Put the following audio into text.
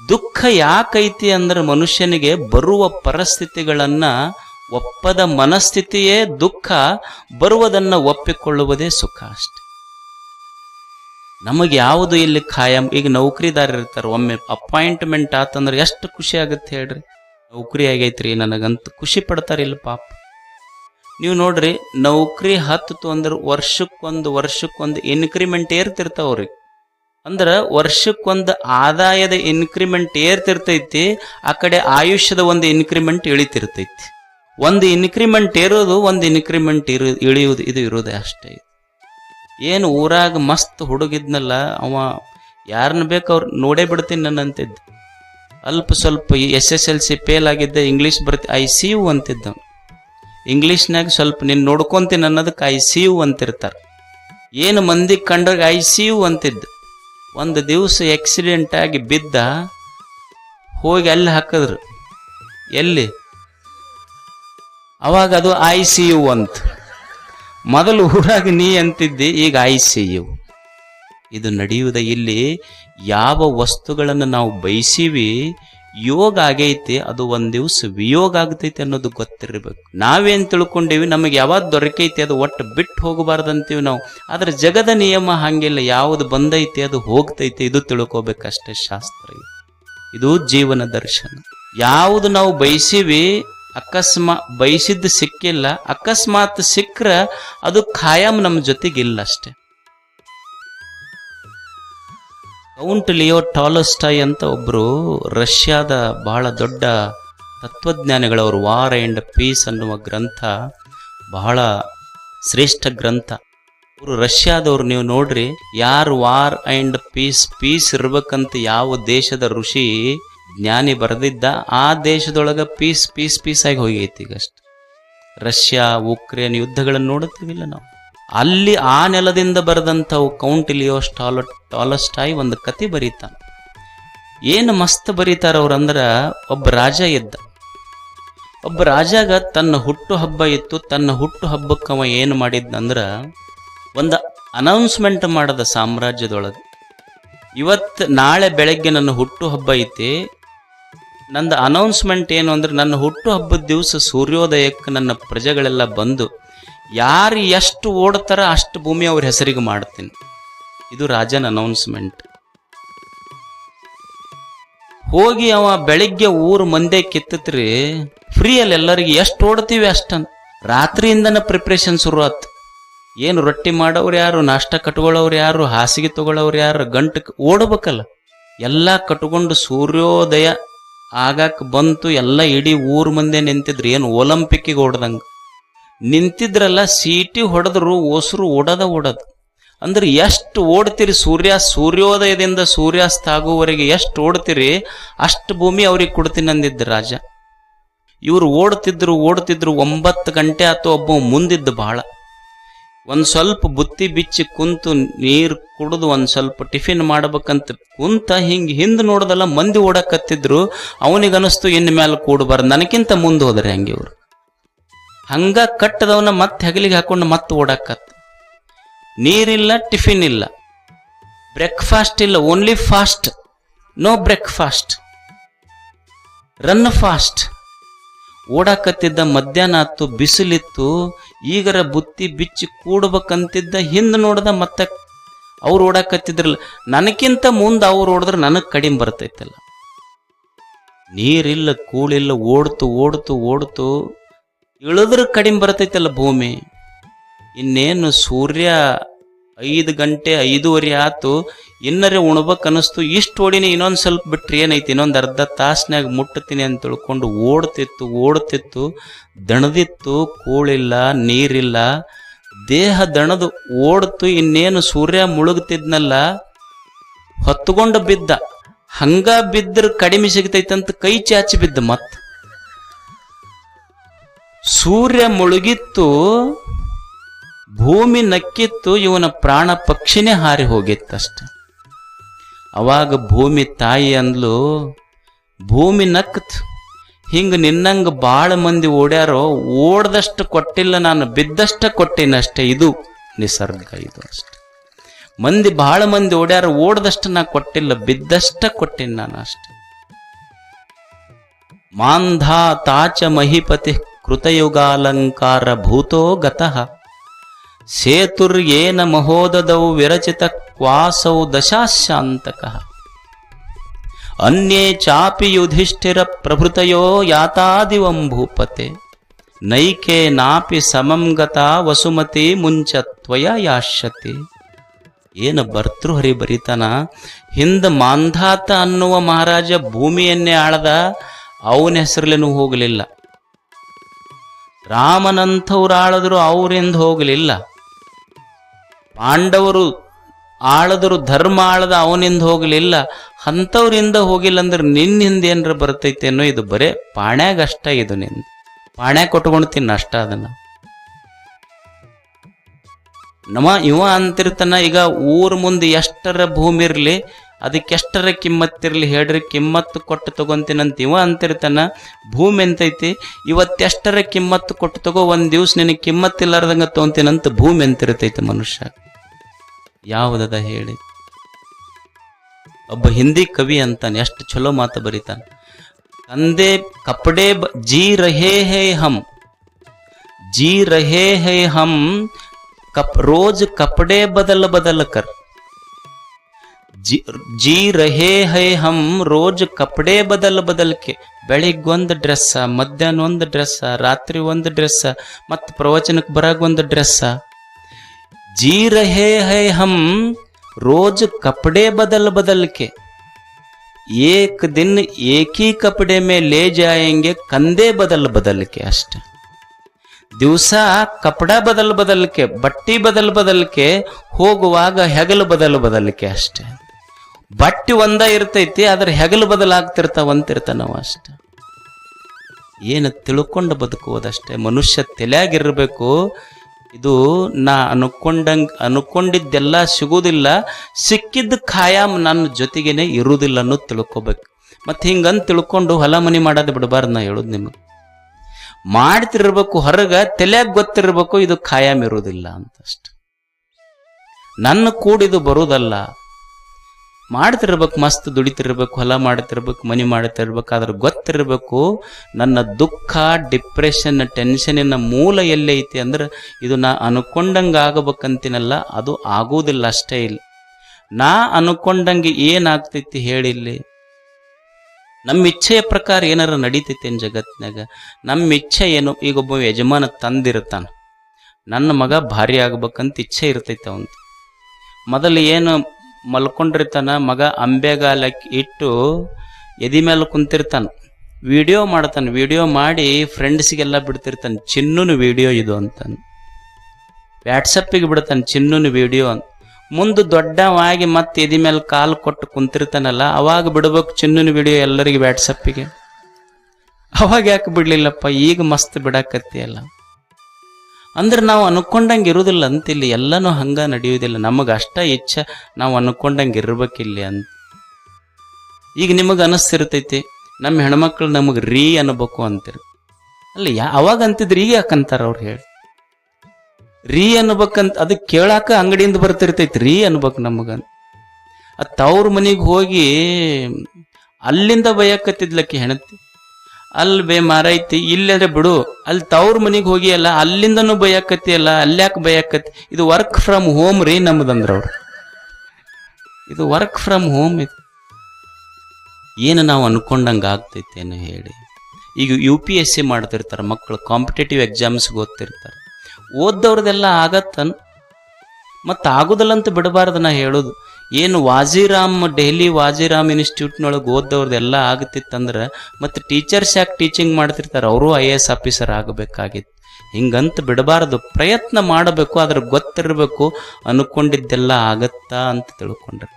ದುಃಖ ಯಾಕೈತಿ ಅಂದ್ರೆ ಮನುಷ್ಯನಿಗೆ ಬರುವ ಪರಿಸ್ಥಿತಿಗಳನ್ನ ಒಪ್ಪದ ಮನಸ್ಥಿತಿಯೇ ದುಃಖ, ಬರುವುದನ್ನ ಒಪ್ಪಿಕೊಳ್ಳುವುದೇ ಸುಖ ಅಷ್ಟೆ. ನಮಗೆ ಯಾವುದು ಇಲ್ಲಿ ಖಾಯಂ? ಈಗ ನೌಕರಿದಾರ ಇರ್ತಾರೆ, ಒಮ್ಮೆ ಅಪಾಯಿಂಟ್ಮೆಂಟ್ ಆತಂದ್ರೆ ಎಷ್ಟು ಖುಷಿ ಆಗುತ್ತೆ ಹೇಳ್ರಿ? ನೌಕರಿ ಆಗೈತ್ರಿ, ನನಗಂತ ಖುಷಿ ಪಡ್ತಾರೆ ಇಲ್ಲಿ ಪಾಪ. ನೀವು ನೋಡ್ರಿ, ನೌಕರಿ ಹತ್ತು ಅಂದ್ರೆ ವರ್ಷಕ್ಕೊಂದು ವರ್ಷಕ್ಕೊಂದು ಇನ್ಕ್ರಿಮೆಂಟ್ ಏರ್ತಿರ್ತಾವ್ರಿ. ಅಂದ್ರ ವರ್ಷಕ್ಕೊಂದು ಆದಾಯದ ಇನ್ಕ್ರಿಮೆಂಟ್ ಏರ್ತಿರ್ತೈತಿ, ಆ ಕಡೆ ಆಯುಷ್ಯದ ಒಂದು ಇನ್ಕ್ರಿಮೆಂಟ್ ಇಳಿತಿರ್ತೈತಿ. ಒಂದು ಇನ್ಕ್ರಿಮೆಂಟ್ ಏರೋದು, ಒಂದು ಇನ್ಕ್ರಿಮೆಂಟ್ ಇರು, ಇಳಿಯುವುದು, ಇದು ಇರೋದೇ ಅಷ್ಟೇ. ಏನು ಊರಾಗ ಮಸ್ತ್ ಹುಡುಗಿದ್ನಲ್ಲ, ಅವ ಯಾರನ್ನ ಬೇಕು ಅವ್ರು ನೋಡೇ ಬಿಡ್ತೀನಿ ನನ್ನ ಅಂತಿದ್ದ. ಅಲ್ಪ ಸ್ವಲ್ಪ S S L C fail ಆಗಿದ್ದೆ ಇಂಗ್ಲೀಷ್ ಬರ್ತಿ ಐ ಸಿ ಯು ಅಂತಿದ್ದ. ಇಂಗ್ಲೀಷ್ನಾಗ ಸ್ವಲ್ಪ ನೀನು ನೋಡ್ಕೊಂತೀನಿ ಅನ್ನೋದಕ್ಕೆ ಐ ಸಿ ಯು ಅಂತಿರ್ತಾರೆ. ಏನು ಮಂದಿ ಕಂಡ್ರಾಗ ಐ ಸಿ ಯು ಅಂತಿದ್ದ. ಒಂದು ದಿವಸ ಆಕ್ಸಿಡೆಂಟ್ ಆಗಿ ಬಿದ್ದ, ಹೋಗಿ ಅಲ್ಲಿ ಹಾಕಿದ್ರು. ಎಲ್ಲಿ? ಅವಾಗ ಅದು ಐ ಸಿ ಯು ಅಂತ. ಮೊದಲು ಊರಾಗ ನೀ ಅಂತಿದ್ದಿ, ಈಗ ಐ ಸಿ ಯು ಇದು ನಡೆಯುವುದ ಇಲ್ಲಿ ಯಾವ ವಸ್ತುಗಳನ್ನು ನಾವು ಬಯಸೀವಿ ಯೋಗ ಆಗೈತಿ, ಅದು ಒಂದ್ ದಿವ್ಸ ವಿಯೋಗ ಆಗ್ತೈತಿ ಅನ್ನೋದು ಗೊತ್ತಿರಬೇಕು. ನಾವೇನ್ ತಿಳ್ಕೊಂಡೀವಿ, ನಮಗೆ ಯಾವಾಗ ದೊರಕೈತಿ ಅದು ಒಟ್ಟು ಬಿಟ್ಟು ಹೋಗಬಾರ್ದಂತೀವಿ ನಾವು. ಆದ್ರೆ ಜಗದ ನಿಯಮ ಹಂಗಿಲ್ಲ ಯಾವುದು ಬಂದೈತಿ, ಅದು ಹೋಗ್ತೈತಿ, ಇದು ತಿಳ್ಕೊಬೇಕಷ್ಟೇ ಶಾಸ್ತ್ರ ಇದು. ಜೀವನ ದರ್ಶನ. ಯಾವುದು ನಾವು ಬಯಸಿವಿ, ಅಕಸ್ಮಾ, ಬಯಸಿದ್ದು ಸಿಕ್ಕಿಲ್ಲ, ಅಕಸ್ಮಾತ್ ಸಿಕ್ಕ್ರ ಅದು ಖಾಯಂ ನಮ್ಮ ಜೊತೆಗಿಲ್ಲ ಅಷ್ಟೇ. ಕೌಂಟ್ ಲಿಯೋ ಟಾಲಸ್ಟಾಯ್ ಅಂತ ಒಬ್ಬರು ರಷ್ಯಾದ ಬಹಳ ದೊಡ್ಡ ತತ್ವಜ್ಞಾನಿಗಳವರು, ವಾರ್ ಅಂಡ್ ಪೀಸ್ ಅನ್ನುವ ಗ್ರಂಥ, ಬಹಳ ಶ್ರೇಷ್ಠ ಗ್ರಂಥ. ಅವರು ರಷ್ಯಾದವ್ರು, ನೀವು ನೋಡ್ರಿ, ಯಾರು ವಾರ್ ಅಂಡ್ ಪೀಸ್ ಪೀಸ್ ಇರ್ಬೇಕಂತ ಯಾವ ದೇಶದ ಋಷಿ ಜ್ಞಾನಿ ಬರೆದಿದ್ದ, ಆ ದೇಶದೊಳಗೆ ಪೀಸ್ ಪೀಸ್ ಪೀಸ್ ಆಗಿ ಹೋಗೈತಿ ಈಗ ಅಷ್ಟು ರಷ್ಯಾ, ಉಕ್ರೇನ್ ಯುದ್ಧಗಳನ್ನು ನೋಡುತ್ತೀವಿಲ್ಲ ನಾವು. ಅಲ್ಲಿ ಆ ನೆಲದಿಂದ ಬರೆದಂಥವು ಕೌಂಟ್ ಇಲಿಯೋ ಸ್ಟಾಲ, ಟಾಲಸ್ಟಾಯ್ ಒಂದು ಕತೆ ಬರೀತಾನೆ. ಏನು ಮಸ್ತ್ ಬರೀತಾರ ಅವ್ರಂದ್ರ ಒಬ್ಬ ರಾಜ ಇದ್ದ. ಒಬ್ಬ ರಾಜಾಗ ತನ್ನ ಹುಟ್ಟು ಹಬ್ಬ ಇತ್ತು, ತನ್ನ ಹುಟ್ಟು ಹಬ್ಬಕ್ಕೆ ಅವ ಏನು ಮಾಡಿದ್ನಂದ್ರ ಒಂದು ಅನೌನ್ಸ್ಮೆಂಟ್ ಮಾಡದ ಸಾಮ್ರಾಜ್ಯದೊಳಗೆ. ಇವತ್ತು ನಾಳೆ ಬೆಳಗ್ಗೆ ನನ್ನ ಹುಟ್ಟು ಹಬ್ಬ ಐತಿ, ನಂದು ಅನೌನ್ಸ್ಮೆಂಟ್ ಏನು ಅಂದ್ರೆ ನನ್ನ ಹುಟ್ಟು ಹಬ್ಬದ ದಿವಸ ಸೂರ್ಯೋದಯಕ್ಕೆ ನನ್ನ ಪ್ರಜೆಗಳೆಲ್ಲ ಬಂದು ಯಾರು ಎಷ್ಟು ಓಡ್ತಾರ ಅಷ್ಟು ಭೂಮಿ ಅವ್ರ ಹೆಸರಿಗೆ ಮಾಡ್ತೀನಿ. ಇದು ರಾಜನ ಅನೌನ್ಸ್ಮೆಂಟ್ ಹೋಗಿ ಅವ ಬೆಳಿಗ್ಗೆ ಊರು ಮಂದೆ ಕಿತ್ತತ್ರಿ ಫ್ರೀಯಲ್ಲಿ ಎಲ್ಲರಿಗೆ ಎಷ್ಟು ಓಡ್ತೀವಿ ಅಷ್ಟನ್. ರಾತ್ರಿಯಿಂದನ ಪ್ರಿಪ್ರೇಷನ್ ಶುರು ಏನು ರೊಟ್ಟಿ ಮಾಡೋರು ಯಾರು, ನಾಷ್ಟ ಕಟ್ಕೊಳ್ಳೋರು ಯಾರು, ಹಾಸಿಗೆ ತಗೊಳ್ಳೋರು ಯಾರು ಗಂಟು ಓಡ್ಬೇಕಲ್ಲ. ಎಲ್ಲ ಕಟ್ಕೊಂಡು ಸೂರ್ಯೋದಯ ಆಗಾಕ ಬಂತು, ಎಲ್ಲ ಇಡೀ ಊರ್ ಮಂದೆ ನಿಂತಿದ್ರು, ಏನು ಒಲಂಪಿಕ್ಕಿಗೆ ಓಡ್ದಂಗ. ನಿಂತಿದ್ರಲ್ಲ, ಸೀಟಿ ಹೊಡೆದ್ರು ಓಸರು ಓಡದ ಓಡದ. ಅಂದ್ರೆ ಎಷ್ಟು ಓಡ್ತೀರಿ ಸೂರ್ಯ? ಸೂರ್ಯೋದಯದಿಂದ ಸೂರ್ಯಾಸ್ತ ಆಗುವವರೆಗೆ ಎಷ್ಟು ಓಡ್ತೀರಿ? ಅಷ್ಟು ಭೂಮಿ ಅವ್ರಿಗೆ ಕೊಡ್ತೀನಿ ಅಂದಿದ್ದ ರಾಜ. ಇವ್ರು ಓಡ್ತಿದ್ರು ಓಡ್ತಿದ್ರು, ಒಂಬತ್ತು ಗಂಟೆ ಆತು ಒಬ್ಬ ಮುಂದಿದ್ದು ಬಹಳ ಒಂದ್ ಸ್ವಲ್ಪ ಬುತ್ತಿ ಬಿಚ್ಚಿ ಕುಂತು ನೀರು ಕುಡಿದು ಒಂದ್ ಸ್ವಲ್ಪ ಟಿಫಿನ್ ಮಾಡ್ಬೇಕಂತ ಕುಂತ ಹಿಂಗ್ ಹಿಂದ್ ನೋಡ್ದಲ್ಲ, ಮಂದಿ ಓಡಕತ್ತಿದ್ರು. ಅವನಿಗನಸ್ತು ಇನ್ ಮೇಲೆ ಕೂಡಬಾರ್ದು. ನನಗಿಂತ ಮುಂದೆ ಹೋದ್ರೆ ಹಂಗೆ ಇವ್ರು? ಹಂಗ ಕಟ್ಟದವನ್ನ ಮತ್ತೆ ಹೆಗಲಿಗೆ ಹಾಕೊಂಡು ಮತ್ತೆ ಓಡಾಕತ್ತ ನೀರಿಲ್ಲ, ಟಿಫಿನ್ ಇಲ್ಲ. ಬ್ರೇಕ್ಫಾಸ್ಟ್ ಇಲ್ಲ only fast no breakfast run fast ಓಡಾಕತ್ತಿದ್ದ ಮಧ್ಯಾಹ್ನ ಆತು, ಬಿಸಿಲಿತ್ತು, ಈಗರ ಬುತ್ತಿ ಬಿಚ್ಚಿ ಕೂಡಬೇಕಂತಿದ್ದ ಹಿಂದೆ ನೋಡ್ದ ಮತ್ತೆ ಅವ್ರು ಓಡಾಕತ್ತಿದ್ರಲ್ಲ ನನಗಿಂತ ಮುಂದೆ ಅವ್ರು ಓಡಿದ್ರೆ ನನಗೆ ಕಡಿಮೆ ಬರ್ತೈತಲ್ಲ. ನೀರಿಲ್ಲ, ಕೂಳಿಲ್ಲ, ಓಡ್ತು ಓಡ್ತು ಓಡ್ತು ಇಳಿದ್ರೆ ಕಡಿಮೆ ಬರ್ತೈತಲ್ಲ ಭೂಮಿ. ಇನ್ನೇನು ಸೂರ್ಯ ಐದು ಗಂಟೆ ಐದೂವರೆ ಆತು, ಇನ್ನರೇ ಉಣ್ಬೇಕು ಅನಿಸ್ತು ಇಷ್ಟು ಓಡಿನಿ, ಇನ್ನೊಂದು ಸ್ವಲ್ಪ ಬಿಟ್ರೆ ಏನೈತಿ, ಇನ್ನೊಂದು ಅರ್ಧ ತಾಸ್ನ್ಯಾಗ ಮುಟ್ಟತೀನಿ ಅಂತ ತಿಳ್ಕೊಂಡು ಓಡ್ತಿತ್ತು ಓಡ್ತಿತ್ತು. ದಣದಿತ್ತು, ಕೂಳಿಲ್ಲ, ನೀರಿಲ್ಲ. ದೇಹ ದಣದು, ಓಡ್ತು, ಇನ್ನೇನು ಸೂರ್ಯ ಮುಳುಗ್ತಿದ್ನಲ್ಲ ಹೊತ್ತುಕೊಂಡು ಬಿದ್ದ. ಹಂಗ ಬಿದ್ದರೆ ಕಡಿಮೆ ಸಿಗ್ತೈತಂತ ಕೈ ಚಾಚಿ ಬಿದ್ದ ಮತ್. ಸೂರ್ಯ ಮುಳುಗಿತ್ತು, ಭೂಮಿ ನಕ್ಕಿತ್ತು, ಇವನ ಪ್ರಾಣ ಪಕ್ಷಿನೇ ಹಾರಿ ಹೋಗಿತ್ತಷ್ಟೆ. ಅವಾಗ ಭೂಮಿ ತಾಯಿ ಅಂದ್ಲು, ಭೂಮಿ ನಕ್ಕತ್ ಹಿಂಗ ನಿನ್ನಂಗ ಬಾಳ ಮಂದಿ ಓಡ್ಯಾರೋ, ಓಡ್ದಷ್ಟು ಕೊಟ್ಟಿಲ್ಲ ನಾನು, ಬಿದ್ದಷ್ಟ ಕೊಟ್ಟಿನಷ್ಟೇ, ಇದು ನಿಸರ್ಗ ಇದು ಅಷ್ಟೆ. ಮಂದಿ ಬಹಳ ಮಂದಿ ಓಡ್ಯಾರ, ಓಡ್ದಷ್ಟು ನಾ ಕೊಟ್ಟಿಲ್ಲ, ಬಿದ್ದಷ್ಟ ಕೊಟ್ಟಿನ ನಾನು ಅಷ್ಟೆ ಮಾಂಧಾ ತಾಚ ಮಹಿಪತಿ ಕೃತಯುಗಾಲಂಕಾರ ಭೂತೋ ಗತಃ ಸೇತುರ್ಯೇನ ಮಹೋದದೌ ವಿರಚಿತ ಕ್ವಾಸೌ ದಶಾಶಾಂತಕ. ಅನ್ಯೇ ಚಾಪಿ ಯುಧಿಷ್ಠಿರ ಪ್ರಭೃತಯೋ ಯಾತಾದಿವಂ ಭೂಪತೆ ನೈಕೆ ನಾಪಿ ಸಮಂ ಗತಾ ವಸುಮತಿ ಮುಂಚತ್ವಯ ಯಾಶ್ಯತಿ. ಏನು ಭರ್ತೃಹರಿ ಬರಿತಾನ, ಹಿಂದ ಮಾಂಧಾತ ಅನ್ನುವ ಮಹಾರಾಜ ಭೂಮಿಯನ್ನೇ ಆಳದ, ಅವನ ಹೆಸರಲ್ಲೇನೂ ಹೋಗಲಿಲ್ಲ. ರಾಮನಂಥವ್ರು ಆಳದ್ರು ಅವರಿಂದ ಹೋಗಲಿಲ್ಲ. ಪಾಂಡವರು ಆಳದ್ರು ಧರ್ಮ ಆಳದ ಅವನಿಂದ ಹೋಗಲಿಲ್ಲ. ಅಂಥವ್ರಿಂದ ಹೋಗಿಲ್ಲ ಅಂದ್ರೆ ನಿನ್ನಿಂದ ಬರ್ತೈತೆ ಅನ್ನೋ ಇದು ಬರೇ ಪಾಣ್ಯಾಗ ಅಷ್ಟ ಇದು ನಿನ್ ಪಾಣ್ಯಾಗ ಕೊಟ್ಕೊಂಡು ತಿನ್ನ ಅಷ್ಟ ಅದನ್ನ. ನಮ್ಮ ಇವ ಅಂತಿರ್ತನ ಈಗ ಊರ ಮುಂದೆ ಎಷ್ಟರ ಭೂಮಿ ಇರ್ಲಿ ಅದಕ್ಕೆಷ್ಟರ ಕಿಮ್ಮತ್ತಿರಲಿ ಹೇಳ್ರಿ, ಕಿಮ್ಮತ್ತು ಕೊಟ್ಟು ತಗೊಂತೀನಂತ ಇವ ಅಂತಿರ್ತಾನ. ಭೂಮಿ ಎಂತೈತಿ? ಇವತ್ತೆಷ್ಟರ ಕಿಮ್ಮತ್ತು ಕೊಟ್ಟು ತಗೋ, ಒಂದು ದಿವ್ಸ ನಿನಗೆ ಕಿಮ್ಮತ್ತಿಲ್ಲಾರ್ದಂಗ ತಗೊಂತೀನಂತ ಭೂಮಿ ಎಂತಿರ್ತೈತೆ ಮನುಷ್ಯ. ಯಾವುದದ ಹೇಳಿ? ಒಬ್ಬ ಹಿಂದಿ ಕವಿ ಅಂತಾನೆ, ಎಷ್ಟು ಚಲೋ ಮಾತು ಬರೀತಾನೆ. ತಂದೆ ಕಪಡೆ ಜೀ ರಹೇ ಹೇ ಹಮ್ ಜೀ ರಹೇ ಹೇ ಹಮ್ ಕಪ್, ರೋಜ್ ಕಪಡೆ ಬದಲ್ ಬದಲ್ ಕರ್. ಜಿ ಜಿ ರಹೇ ಹೈ ಹಮ್ ರೋಜ್ ಕಪಡೆ ಬದಲ್ ಬದಲ್ಕೆ. ಬೆಳಿಗ್ಗೆ ಒಂದು ಡ್ರೆಸ್ಸ, ಮಧ್ಯಾಹ್ನ ಒಂದು ಡ್ರೆಸ್ಸ, ರಾತ್ರಿ ಒಂದು ಡ್ರೆಸ್ಸ, ಮತ್ತು ಪ್ರವಚನಕ್ಕೆ ಬರಾಗ ಒಂದು ಡ್ರೆಸ್ಸ. ಜೀ ರಹೇ ಹೈ ಹಮ್ ರೋಜ್ ಕಪಡೆ ಬದಲ್ ಬದಲ್ಕೆ. ಏಕ್ ದಿನ ಏಕಿ ಕಪಡೆ ಮೇಲೆ ಜಾಯಂಗೆ ಕಂದೆ ಬದಲ್ ಬದಲ್ಕೆ ಅಷ್ಟೆ. ದಿವಸ ಕಪಡ ಬದಲು ಬದಲ್ಕೆ, ಬಟ್ಟಿ ಬದಲು ಬದಲ್ಕೆ, ಹೋಗುವಾಗ ಹೆಗಲು ಬದಲು ಬದಲ್ಕೆ ಅಷ್ಟೆ. ಬಟ್ಟಿ ಒಂದ ಇರ್ತೈತಿ, ಆದ್ರೆ ಹೆಗಲು ಬದಲಾಗ್ತಿರ್ತಾವಂತಿರ್ತ ನಾವು ಅಷ್ಟೆ. ಏನು ತಿಳ್ಕೊಂಡು ಬದುಕುವುದಷ್ಟೇ. ಮನುಷ್ಯ ತಲೆಯಾಗಿರ್ಬೇಕು, ಇದು ನಾ ಅನ್ಕೊಂಡಂಗ್, ಅನ್ಕೊಂಡಿದ್ದೆಲ್ಲ ಸಿಗುವುದಿಲ್ಲ, ಸಿಕ್ಕಿದ್ದ ಖಾಯಂ ನನ್ನ ಜೊತೆಗೇನೆ ಇರುವುದಿಲ್ಲ ಅನ್ನೋದು ತಿಳ್ಕೊಬೇಕು. ಮತ್ತೆ ಹಿಂಗಂತ ತಿಳ್ಕೊಂಡು ಹೊಲ ಮನಿ ಮಾಡೋದು ಬಿಡಬಾರ್ದು ನಾ ಹೇಳೋದು ನಿಮಗೆ. ಮಾಡ್ತಿರ್ಬೇಕು ಹೊರಗ, ತಲೆಯಾಗ ಗೊತ್ತಿರ್ಬೇಕು ಇದು ಖಾಯಂ ಇರುವುದಿಲ್ಲ ಅಂತ ಅಷ್ಟೆ ನನ್ನ ಕೂಡಿದು ಬರುವುದಲ್ಲ ಮಾಡ್ತಿರ್ಬೇಕು, ಮಸ್ತ್ ದುಡಿತಿರ್ಬೇಕು, ಹೊಲ ಮಾಡ್ತಿರ್ಬೇಕು, ಮನಿ ಮಾಡ್ತಿರ್ಬೇಕು, ಆದ್ರೆ ಗೊತ್ತಿರಬೇಕು ನನ್ನ ದುಃಖ, ಡಿಪ್ರೆಷನ್ ಟೆನ್ಷನಿನ ಮೂಲ ಎಲ್ಲೈತಿ ಅಂದ್ರೆ ಇದು ನಾ ಅನ್ಕೊಂಡಂಗೆ ಆಗಬೇಕಂತೀನಲ್ಲ, ಅದು ಆಗೋದಿಲ್ಲ ಅಷ್ಟೇ ಇಲ್ಲ. ನಾ ಅನ್ಕೊಂಡಂಗೆ ಏನಾಗ್ತೈತಿ ಹೇಳಿಲ್ಲಿ ನಮ್ಮ ಇಚ್ಛೆಯ ಪ್ರಕಾರ ಏನಾರ ನಡೀತೈತಿ ಏನ್ ಜಗತ್ತಿನಾಗ ನಮ್ಮ ಇಚ್ಛೆ ಏನು? ಈಗ ಒಬ್ಬ ಯಜಮಾನ ತಂದಿರ್ತಾನ. ನನ್ನ ಮಗ ಭಾರಿ ಆಗ್ಬೇಕಂತ ಇಚ್ಛೆ ಇರ್ತೈತೆ ಅವನು ಮೊದಲು ಏನು ಮಲ್ಕೊಂಡಿರ್ತಾನ, ಮಗ ಅಂಬೆಗಾಲಕ್ಕೆ ಇಟ್ಟು ಎದಿ ಮೇಲೆ ಕುಂತಿರ್ತಾನ. ವಿಡಿಯೋ ಮಾಡ್ತಾನೆ, ವಿಡಿಯೋ ಮಾಡಿ ಫ್ರೆಂಡ್ಸ್ಗೆಲ್ಲ ಬಿಡ್ತಿರ್ತಾನೆ, ಚಿನ್ನುನ ವಿಡಿಯೋ ಇದು ಅಂತಾನೆ. ವ್ಯಾಟ್ಸಪ್ಪಿಗೆ ಬಿಡ್ತಾನೆ, ಚಿನ್ನುನ ವಿಡಿಯೋ ಅಂತ. ಮುಂದೆ ದೊಡ್ಡವಾಗಿ ಮತ್ತೆ ಎದಿ ಮೇಲೆ ಕಾಲು ಕೊಟ್ಟು ಕುಂತಿರ್ತಾನಲ್ಲ, ಅವಾಗ ಬಿಡ್ಬೇಕು ಚಿನ್ನುನ ವಿಡಿಯೋ ಎಲ್ಲರಿಗೆ ವ್ಯಾಟ್ಸಪ್ಪಿಗೆ ಅವಾಗ ಯಾಕೆ ಬಿಡಲಿಲ್ಲಪ್ಪ, ಈಗ ಮಸ್ತ್ ಬಿಡಾಕತ್ತಿಯಲ್ಲ ಅಂದ್ರೆ ನಾವು ಅನ್ಕೊಂಡಂಗೆ ಇರುವುದಿಲ್ಲ ಅಂತಿಲ್ಲ, ಎಲ್ಲನೂ ಹಂಗ ನಡೆಯುವುದಿಲ್ಲ. ನಮಗೆ ಅಷ್ಟ ಇಚ್ಛೆ ನಾವು ಅನ್ಕೊಂಡಂಗೆ ಇರ್ಬೇಕಿಲ್ಲಿ ಅಂತ. ಈಗ ನಿಮಗೆ ಅನಿಸ್ತಿರ್ತೈತಿ, ನಮ್ಮ ಹೆಣ್ಮಕ್ಳು ನಮಗೆ ರೀ ಅನ್ಬೇಕು ಅಂತಿರ್. ಅಲ್ಲ ಯಾ, ಅವಾಗ ಅಂತಿದ್ರು ಈಗ ಯಾಕಂತಾರ ಅವ್ರು ಹೇಳಿ. ರೀ ಅನ್ಬೇಕಂತ, ಅದು ಕೇಳಾಕ ಅಂಗಡಿಯಿಂದ ಬರ್ತಿರ್ತೈತಿ, ರೀ ಅನ್ಬೇಕು ನಮಗಂತ ಅದ್ ತವ್ರ ಮನೆಗೆ ಹೋಗಿ ಅಲ್ಲಿಂದ ಬಯಕತ್ತಿದ್ಲಕ್ಕೆ ಹೆಣತಿ. ಅಲ್ಲಿ ಬೇ ಇಲ್ಲಂದ್ರೆ ಬಿಡು. ಅಲ್ಲಿ ತವ್ರ ಮನೆಗೆ ಹೋಗಿ ಅಲ್ಲ, ಅಲ್ಲಿಂದನೂ ಬಯಕತ್ತಿ ಅಲ್ಲ ಅಲ್ಯಾಕೆ ಇದು ವರ್ಕ್ ಫ್ರಮ್ ಹೋಮ್ ರೀ ನಮ್ದಂದ್ರ ಅವ್ರು. ಇದು ವರ್ಕ್ ಫ್ರಮ್ ಹೋಮ್ ಇದು. ಏನು ನಾವು ಅನ್ಕೊಂಡಂಗೆ ಆಗ್ತೈತೇನು ಹೇಳಿ. ಈಗ ಯು ಪಿ ಎಸ್ ಸಿ ಮಾಡ್ತಿರ್ತಾರೆ ಮಕ್ಕಳು ಕಾಂಪಿಟೇಟಿವ್ ಎಕ್ಸಾಮ್ಸ್ಗೆ ಓದ್ತಿರ್ತಾರೆ ಓದ್ದವ್ರದೆಲ್ಲ ಆಗತ್ತನ್ ಮತ್ತು ಆಗುದಿಲ್ಲ ಅಂತ ಬಿಡಬಾರ್ದು ನಾ ಹೇಳೋದು. ಏನು ವಾಜಿರಾಮ್, ಡೆಹಲಿ ವಾಜಿರಾಮ್ ಇನ್ಸ್ಟಿಟ್ಯೂಟ್ನೊಳಗೆ ಓದ್ದವ್ರದ್ದೆಲ್ಲ ಆಗತ್ತಿತ್ತಂದ್ರೆ ಮತ್ತು ಟೀಚರ್ಸ್ ಯಾಕೆ ಟೀಚಿಂಗ್ ಮಾಡ್ತಿರ್ತಾರೆ? ಅವರು ಐ ಎ ಎಸ್ ಆಫೀಸರ್ ಆಗಬೇಕಾಗಿತ್ತು. ಹಿಂಗಂತ ಬಿಡಬಾರ್ದು. ಪ್ರಯತ್ನ ಮಾಡಬೇಕು ಅದ್ರ ಗೊತ್ತಿರಬೇಕು, ಅನ್ಕೊಂಡಿದ್ದೆಲ್ಲ ಆಗತ್ತಾ ಅಂತ ತಿಳ್ಕೊಂಡ್ರೆ.